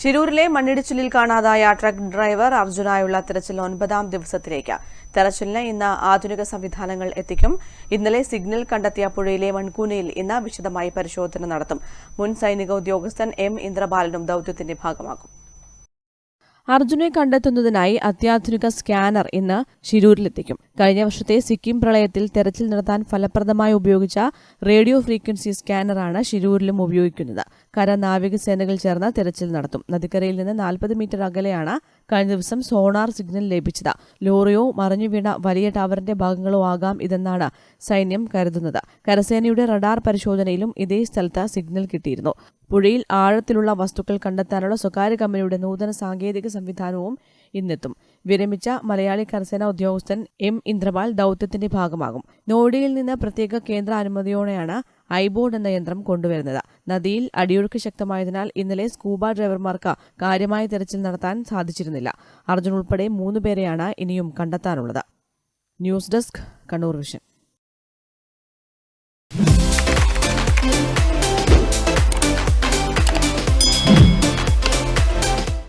ഷിരൂരിലെ മണ്ണിടിച്ചിലിൽ കാണാതായ truck driver അർജുനായുള്ള തെരച്ചിൽ ഒൻപതാം ദിവസത്തിലേക്ക്. തെരച്ചിലിന് ഇന്ന് ആധുനിക സംവിധാനങ്ങൾ എത്തിക്കും. ഇന്നലെ സിഗ്നൽ കണ്ടെത്തിയ പുഴയിലെ മൺകൂനയിൽ ഇന്ന് വിശദമായി പരിശോധന നടത്തും. മുൻ സൈനിക ഉദ്യോഗസ്ഥൻ എം ഇന്ദ്രബാലനും ദൌത്യത്തിന്റെ ഭാഗമാകും. അർജുനെ കണ്ടെത്തുന്നതിനായി അത്യാധുനിക സ്കാനർ ഇന്ന് ഷിരൂരിലെത്തിക്കും. കഴിഞ്ഞ വർഷത്തെ സിക്കിം പ്രളയത്തിൽ തെരച്ചിൽ നടത്താൻ ഫലപ്രദമായി ഉപയോഗിച്ച റേഡിയോ ഫ്രീക്വൻസി സ്കാനറാണ് ശിരൂരിലും ഉപയോഗിക്കുന്നത്. കര നാവികസേനകൾ ചേർന്ന് തെരച്ചിൽ നടത്തും. നദിക്കരയിൽ നിന്ന് നാൽപ്പത് മീറ്റർ അകലെയാണ് കഴിഞ്ഞ ദിവസം സോണാർ സിഗ്നൽ ലഭിച്ചത്. ലോറിയോ മറിഞ്ഞു വീണ വലിയ ടവറിന്റെ ഭാഗങ്ങളോ ആകാം ഇതെന്നാണ് സൈന്യം കരുതുന്നത്. കരസേനയുടെ റഡാർ പരിശോധനയിലും ഇതേ സ്ഥലത്ത് സിഗ്നൽ കിട്ടിയിരുന്നു. പുഴയിൽ ആഴത്തിലുള്ള വസ്തുക്കൾ കണ്ടെത്താനുള്ള സ്വകാര്യ കമ്പനിയുടെ നൂതന സാങ്കേതിക സംവിധാനവും ഇന്നെത്തും. വിരമിച്ച മലയാളി കരസേന ഉദ്യോഗസ്ഥൻ എം ഇന്ദ്രപാൽ ദൌത്യത്തിന്റെ ഭാഗമാകും. നോയിഡയിൽ നിന്ന് പ്രത്യേക കേന്ദ്ര അനുമതിയോടെയാണ് ഐബോർഡ് എന്ന യന്ത്രം കൊണ്ടുവരുന്നത്. നദിയിൽ അടിയൊഴുക്ക് ശക്തമായതിനാൽ ഇന്നലെ സ്കൂബ ഡ്രൈവർമാർക്ക് കാര്യമായ തെരച്ചിൽ നടത്താൻ സാധിച്ചിരുന്നില്ല. അർജുൻ ഉൾപ്പെടെ മൂന്നുപേരെയാണ് ഇനിയും കണ്ടെത്താനുള്ളത്. News desk Kannur vision.